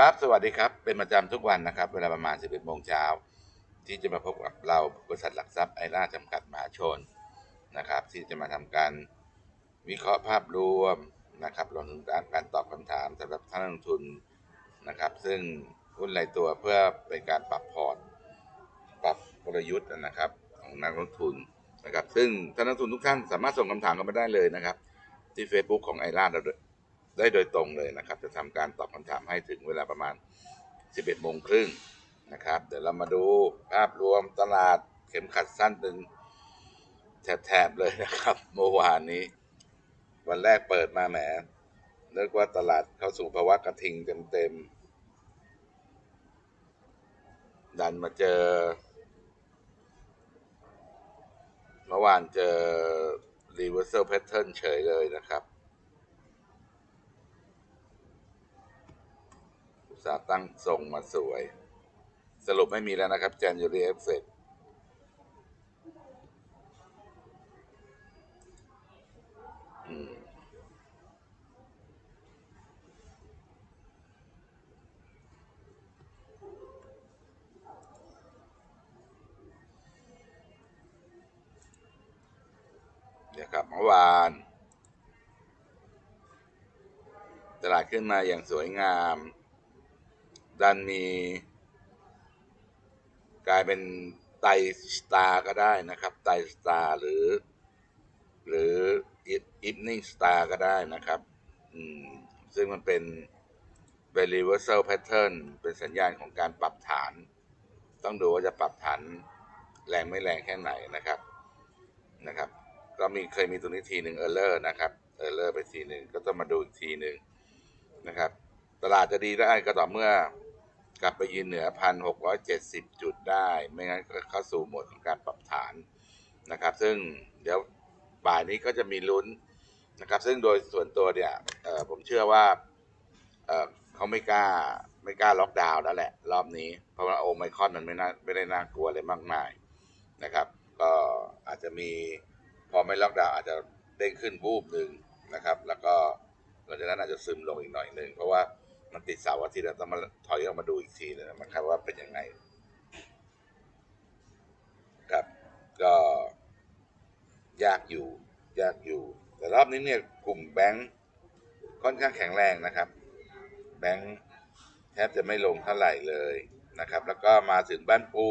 ครับ สวัสดีครับ เป็นประจำทุกวันนะครับ เวลาประมาณ 11โมงเช้า ที่จะมาพบกับเราบริษัทหลักทรัพย์ไอร่าจำกัดมหาชนนะครับ ที่จะมาทำการวิเคราะห์ภาพรวมนะครับรวมถึงการการตอบคำถามสำหรับท่านนักลงทุนนะครับ ซึ่งหุ้นรายตัวเพื่อเป็นการปรับพอร์ตปรับกลยุทธ์นะครับ ของนักลงทุนนะครับ ซึ่งท่านนักลงทุนทุกท่านสามารถส่งคำถามกันมาได้เลยนะครับ ที่ Facebook ของไอร่าเรา ได้โดยตรงเลยนะครับ จะทำการตอบคำถามให้ถึงเวลาประมาณ 11โมงครึ่งนะครับ เดี๋ยวเรามาดูภาพรวมตลาดเข็มขัดสั้นตึงแถบๆเลยนะครับเมื่อวานนี้ วันแรกเปิดมาแหมนึกว่าตลาดเข้าสู่ภาวะกระทิงเต็มๆ ดันมาเจอ เมื่อวานเจอ reversal pattern เฉยเลยนะครับ อุต สาห์ตั้งทรงมาสวย สรุปไม่มีแล้วนะครับ January effect อืมเดี๋ยวครับเมื่อวานตลาดขึ้นมาอย่างสวยงาม ดันมีกลายเป็นไตสตาร์ก็ได้นะครับ ไตสตาร์หรือ หรืออีฟนิ่งสตาร์ก็ได้นะครับ อืม ซึ่งมันเป็นเป็น reversal pattern เป็นสัญญาณของการปรับฐาน ต้องดูว่าจะปรับฐานแรงไม่แรงแค่ไหนนะครับ นะครับ ก็มีเคยมีตัวนี้ทีหนึ่ง error นะครับ error ไปทีหนึ่งก็ต้องมาดูอีกทีหนึ่งนะครับ ตลาดจะดีได้ก็ต่อเมื่อ กลับไปยืนเหนือพันหกร้อยเจ็ดสิบจุดได้ ไม่งั้นก็เข้าสู่โหมดของการปรับฐานนะครับ ซึ่งเดี๋ยวบ่ายนี้ก็จะมีลุ้นนะครับ ซึ่งโดยส่วนตัวเนี่ยผมเชื่อว่าเเขาไม่กล้าไม่กล้าล็อกดาวน์แล้วแหละ รอบนี้ เพราะว่าโอไมครอนมันไม่น่าไม่ได้น่ากลัวอะไรมากมายนะครับ ก็อาจจะมีพอไม่ล็อกดาวน์อาจจะเด้งขึ้นวูบหนึ่งนะครับ แล้วก็หลังจากนั้นอาจจะซึมลงอีกหน่อยหนึ่งเพราะว่า มันติดเสาร์อาทิตย์แล้วต้องมาถอยออกมาดูอีกทีนึงนะครับว่าเป็นยังไงครับก็ยากอยู่ยากอยู่ แต่รอบนี้เนี่ยกลุ่มแบงค์ค่อนข้างแข็งแรงนะครับ แบงค์แทบจะไม่ลงเท่าไหร่เลยนะครับ แล้วก็มาถึงบ้านปู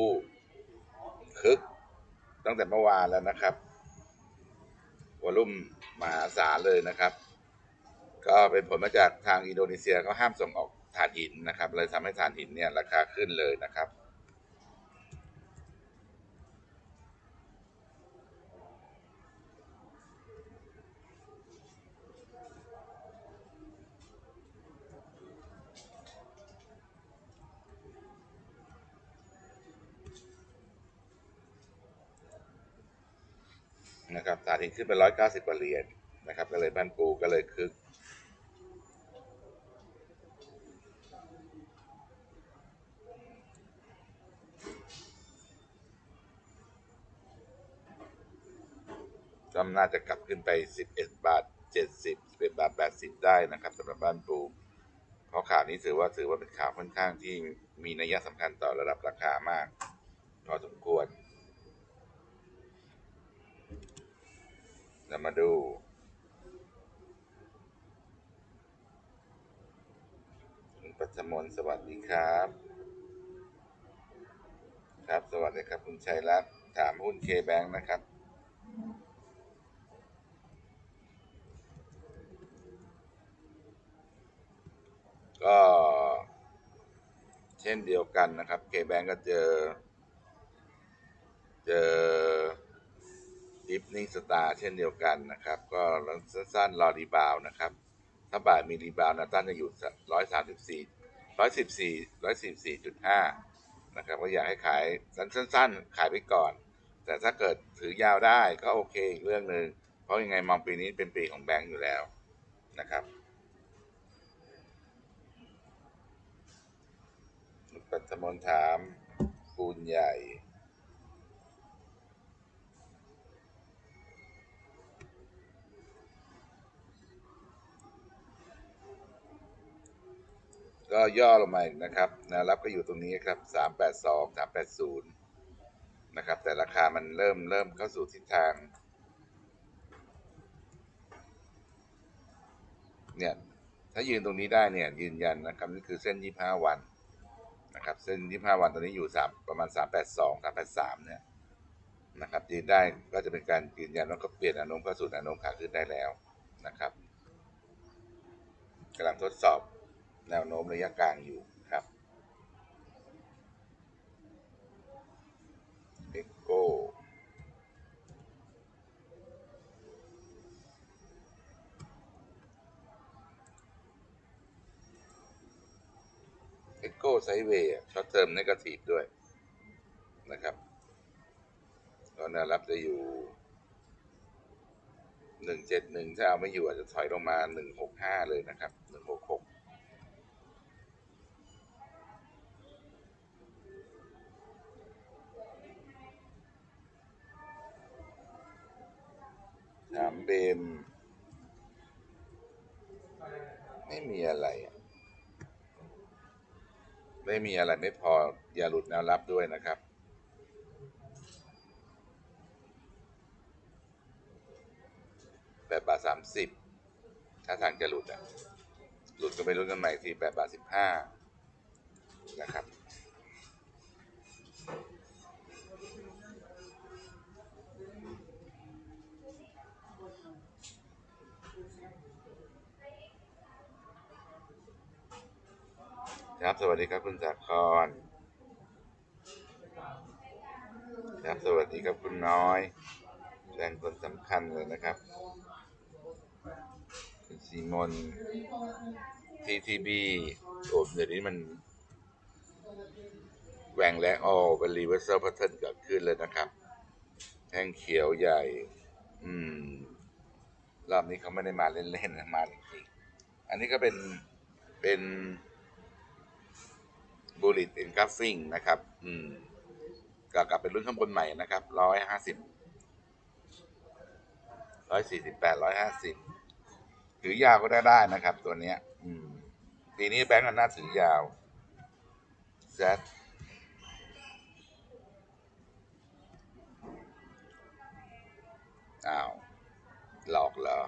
คึกตั้งแต่เมื่อวานแล้วนะครับวอลุ่มมหาศาลเลยนะครับ ก็เป็นผลมาจากทางอินโดนีเซียเขาห้ามส่งออกถ่านหินนะครับ เลยทำให้ถ่านหินเนี่ยราคาขึ้นเลยนะครับนะครับถ่านหินขึ้นไปร้อยเก้าสิบกว่าเหรียญนะครับ ก็เลยบ้านปูก็เลยคึก ก็น่าจะกลับขึ้นไป 11 บาท 70 11บาท 80 ได้นะครับสำหรับบ้านปูเพราะข่าวนี้ถือว่าถือว่าเป็นข่าวค่อนข้างที่มีนัยสำคัญต่อระดับราคามากพอสมควรเรามาดูคุณปัชมนสวัสดีครับ ครับ สวัสดีครับ คุณชัยรัตน์ถามหุ้นเคแบงนะครับ ก็เช่ นเดียวกันนะครับเคแบงก็เจอ เจอดิฟนิ่งสตาร์เช่นเดียวกันนะครับ ก็สั้นๆรอรีบาวนะครับ ถ้าบ่ายมีรีบาวนะต้านจะอยู่ร้อยสามสิบสี่ร้อยสิบสี่ร้อยสิบสี่จุดห้านะครับก็อยากให้ขายสั้นๆ ขายไปก่อน แต่ถ้าเกิดถือยาวได้ก็โอเคอีกเรื่องหนึ่งเพราะยังไงมองปีนี้เป็นปีของแบงก์อยู่แล้วนะครับ ปัทมนถามปูนใหญ่ก็ย่อลงมาอีกนะครับแนวรับก็อยู่ตรงนี้ครับสามแปดสองสามแปดศูนย์นะครับ แต่ราคามันเริ่มเริ่มเข้าสู่ทิศทาง เนี่ย ถ้ายืนตรงนี้ได้เนี่ย ยืนยันนะครับ นี่คือเส้น 25 วัน นะครับเส้น25วันตอนนี้อยู่3ประมาณ382 383เนี่ยนะครับยืนได้ก็จะเป็นการยืนยันว่าก็เปลี่ยนแนวโนมเข้าสู่แนวโนมขาขึ้นได้แล้วนะครับกำลังทดสอบแนวโน้มระยะกลางอยู่ ไซเวย์ช็อตเทอมนกาทีฟด้วยนะครับก็แนวรับจะอยู่หนึ่งเจ็ดหนึ่งถ้าเอาไม่อยู่อาจจะถอยลงมาหนึ่งหกห้าเลยนะครับหนึ่งหกหกถามเบม ไม่มีอะไรอะ ไม่มีอะไรไม่พออย่าหลุดแนวรับด้วยนะครับ แปดบาทสามสิบถ้าทางจะหลุดอะ หลุดก็ไปลุ้นกันใหม่ทีแปดบาทสิบห้านะครับ ครับ สวัสดีครับคุณสาครครับสวัสดีครับคุณน้อยแรงคนสำคัญเลยนะครับ คุณซีมอน TTB โอ้เดี๋ยวนี้มันแหว่งและออเป็น reversal pattern เกิดขึ้นเลยนะครับแท่งเขียวใหญ่ อืม รอบนี้เขาไม่ได้มาเล่นๆนมาจริงๆอันนี้ก็เป็นเป็น บูลิตเอ็นกราฟิงนะครับ อืมก็กลับเป็นรุ่นข้างบนใหม่นะครับร้อยห้าสิบร้อยสี่สิบแปดร้อยห้าสิบถือยาวก็ได้ได้นะครับ ตัวเนี้ย อืมปีนี้แบงก์มันน่าถือยาวแซดอ้าว หลอกเหรอ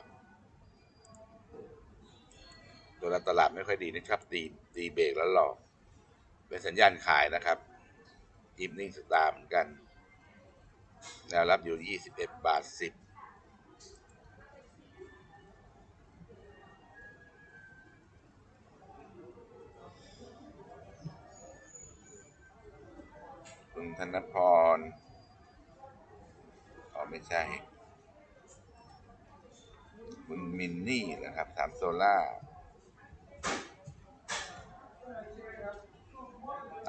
ตัวตลาดไม่ค่อยดีนะครับ ตีตีเบรกแล้วหลอก เป็นสัญญาณขายนะครับอีฟนิ่งสตาร์เหมือนกัน แนวรับอยู่ 21 บาท 10คุณธนพรอ๋อไม่ใช่ คุณมินนี่นะครับ ถามโซล่า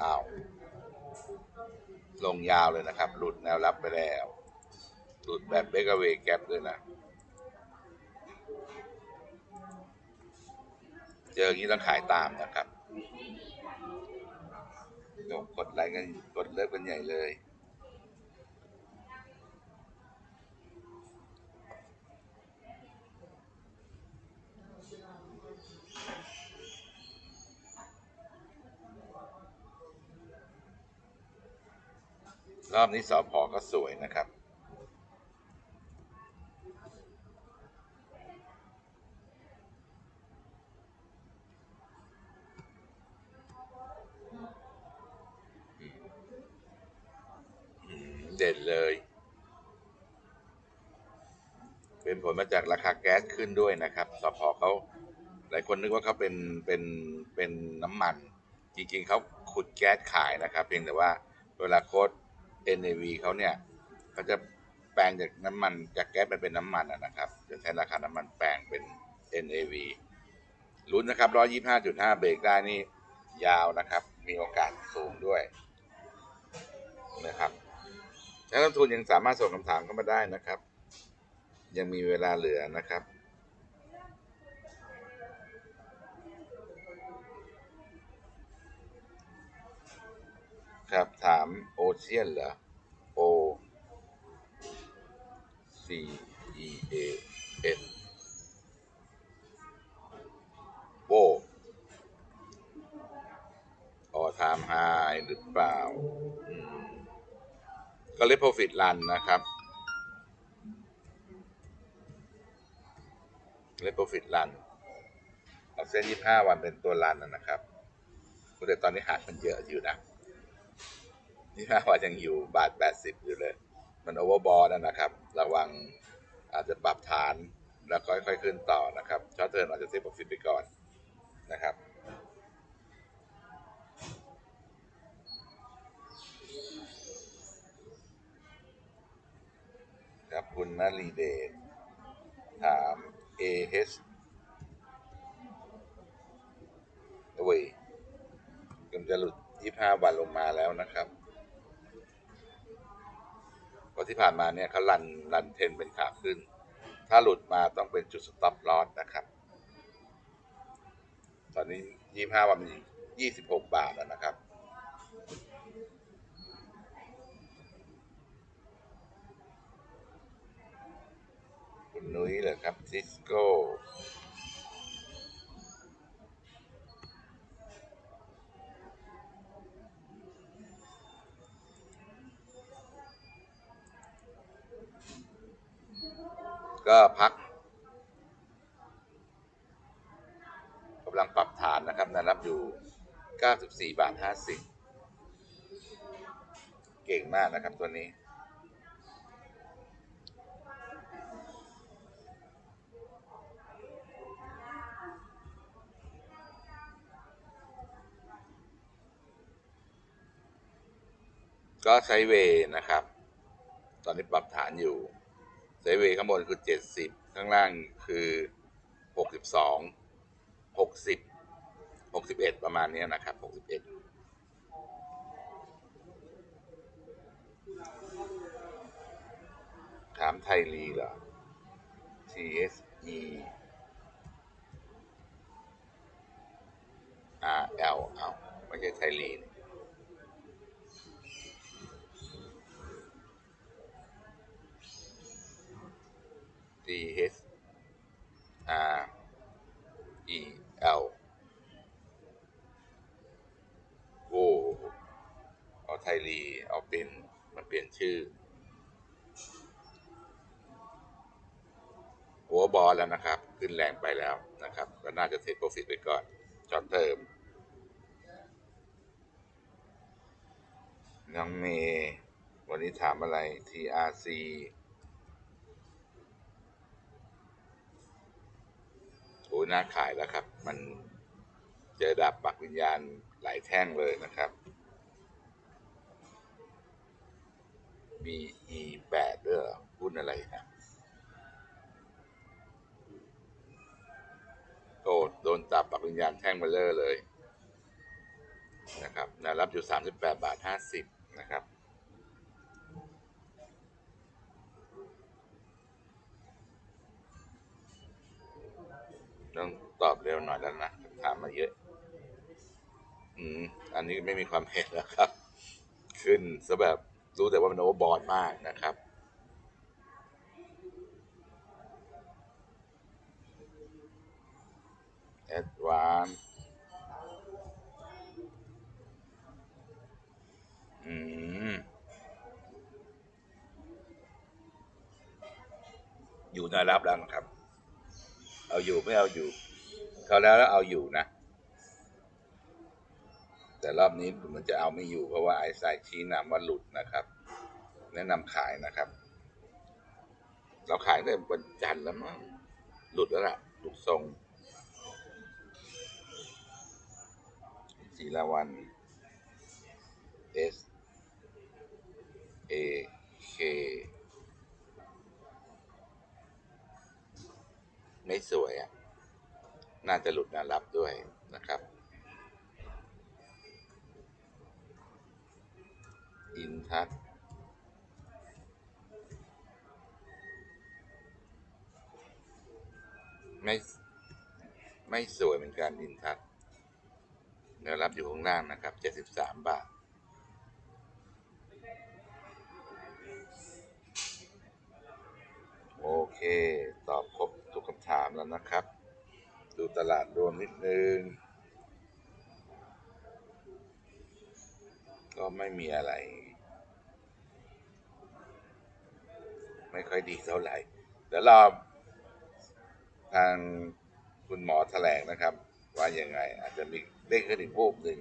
อ้าว ล งยาวเลยนะครับ หลุดแนวรับไปแล้ว หลุดแบบเบกเวแกปด้วยนะ เจออย่างนี้ต้องขายตามนะครับยกกดไลค์กัน กดเลิฟกันใหญ่เลย รอบนี้สอพอก็สวยนะครับ เด่นเลย เป็นผลมาจากราคาแก๊สขึ้นด้วยนะครับสพเขาหลายคนนึกว่าเขาเป็นเป็นเป็นน้ำมัน จริงๆเขาขุดแก๊สขายนะครับ เพียงแต่ว่าเวลาโค้ด NAV เขาเนี่ยเขาจะแปลงจากน้ำมันจากแก๊สไปเป็นน้ำมันนะครับจะใช้ราคาน้ำมันแปลงเป็น NAV ลุ้นนะครับ125.5 เบรกได้นี่ยาวนะครับ มีโอกาสสูงด้วยนะครับนักลงทุนยังสามารถส่งคำถามเข้ามาได้นะครับ ยังมีเวลาเหลือนะครับ ครับ ถามโอเชียนเหรอ O C E A N โวามไฮหรือเปล่า ก็เล p โ r ฟิตรันนะครับเล p โ r ฟิตรันเอาเส้น25วันเป็นตัวรันนะนะครับแต่ตอนนี้หาดมันเยอะอยู่นะ 25วันยังอยู่บาท80อยู่เลย มันโอเวอร์บอลนะครับ ระวังอาจจะปรับฐานแล้วค่อยๆขึ้นต่อนะครับช็อตเทิร์นอาจจะเซฟโปรฟิตไปก่อนนะครับครับคุณนาลีเดชถาม AH โอ้ยกำลังจะหลุด 25 วันลงมาแล้วนะครับ พราที่ผ่านมาเนี่ยเขารันรันเทนเป็นขาขึ้น ถ้าหลุดมาต้องเป็นจุดสต็อปลอสนะครับ ตอนนี้25วันมี26บาทแล้วนะครับ คุณนุ้ยเหรอครับซิสโก้พักกำลังปรับฐานนะครับนะรับอยู่ 94 บาท 50 เก่งมากนะครับตัวนี้ ก็ใช้เวย์นะครับ ตอนนี้ปรับฐานอยู่ไซเวย์ข้างบนคือ 70 ข้างล่างคือ 62 60 61ประมาณนี้นะครับ61ถามไทยลีเหรอ TSE RL เอาไม่ใช่ไทยลีนี่ D H R E L โอ้เอาไท ยลีเอาเป็นมันเปลี่ยนชื่อ หัวบอลแล้วนะครับ ขึ้นแรงไปแล้วนะครับ ก็น่าจะเทคโปรฟิตไปก่อนช็อตเติมน้องเมย์วันนี้ถามอะไร TRC โอ้ยน่าขายแล้วครับ มันเจอดาบปักวิญญาณหลายแท่งเลยนะครับ BE 8ด้วยเหรอหุ้นอะไรนะโอ้โดนจับปักวิญญาณแท่งเบลเลอร์เลย นะครับนวรับอยู่38บแปดบาท50นะครับ ต้องตอบเร็วหน่อยแล้วนะ ถามมาเยอะ อืม อันนี้ไม่มีความเห็นแล้วครับ ขึ้นซะแบบ รู้แต่ว่ามันโอเวอร์บอลมากนะครับ แอดวานอืม อยู่ในรับแล้วนะครับ เอาอยู่ไม่เอาอยู่ เขาแล้วแล้วเอาอยู่นะ แต่รอบนี้มันจะเอาไม่อยู่เพราะว่าไอซ์ไซชี้นำว่าหลุดนะครับ แนะนำขายนะครับ เราขายตั้วันจันทร์แล้วมั้งหลุดแล้วล่ะหลุดทรงจีราวัน S A K ไม่สวยอะ น่าจะหลุดนารับด้วยนะครับ ทัศน์ ไม่ไม่สวยเหมือนกันอินทัศน์แนวรับอยู่ข้างล่างนะครับ73บาท โอเค ตอบครบทุกคำถามแล้วนะครับ ดูตลาดรวมนิดนึง ก็ไม่มีอะไร ไม่ค่อยดีเท่าไหร่ เดี๋ยวรอทางคุณหมอแถลงนะครับ ว่าอย่างไง อาจจะมีเด้งขึ้นอีกรูปหนึ่ง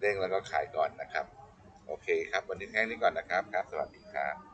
เด้งแล้วก็ขายก่อนนะครับ โอเคครับ วันนี้แค่นี้ก่อนนะครับครับ สวัสดีครับ